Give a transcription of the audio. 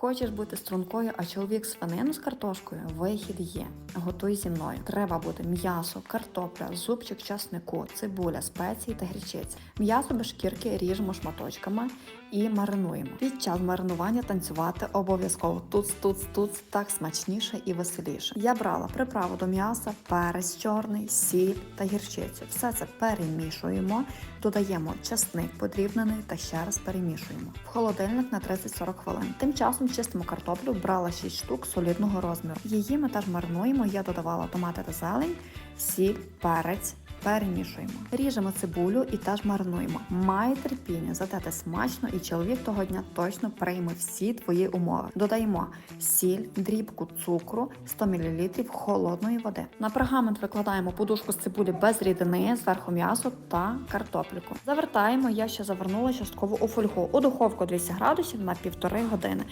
Хочеш бути стрункою, а чоловік свинину з картошкою? Вихід є. Готуй зі мною. Треба буде м'ясо, картопля, зубчик часнику, цибуля, спеції та гречиця. М'ясо без шкірки ріжемо шматочками і маринуємо. Під час маринування танцювати обов'язково туц, туц, туц, так смачніше і веселіше. Я брала приправу до м'яса, перець чорний, сіль та гірчицю. Все це перемішуємо, додаємо часник подрібнений та ще раз перемішуємо. В холодильник на 30-40 хвилин. Тим часом чистимо картоплю, брала 6 штук солідного розміру. Її ми теж маринуємо. Я додавала томати та зелень, сіль, перець. Перемішуємо, ріжемо цибулю і теж маринуємо. Має терпіння, зате те смачно, і чоловік того дня точно прийме всі твої умови. Додаємо сіль, дрібку цукру, 100 мл холодної води. На пергамент викладаємо подушку з цибулі без рідини, зверху м'ясо та картопліку. Завертаємо. Я ще завернула частково у фольгу у духовку 200 градусів на півтори години.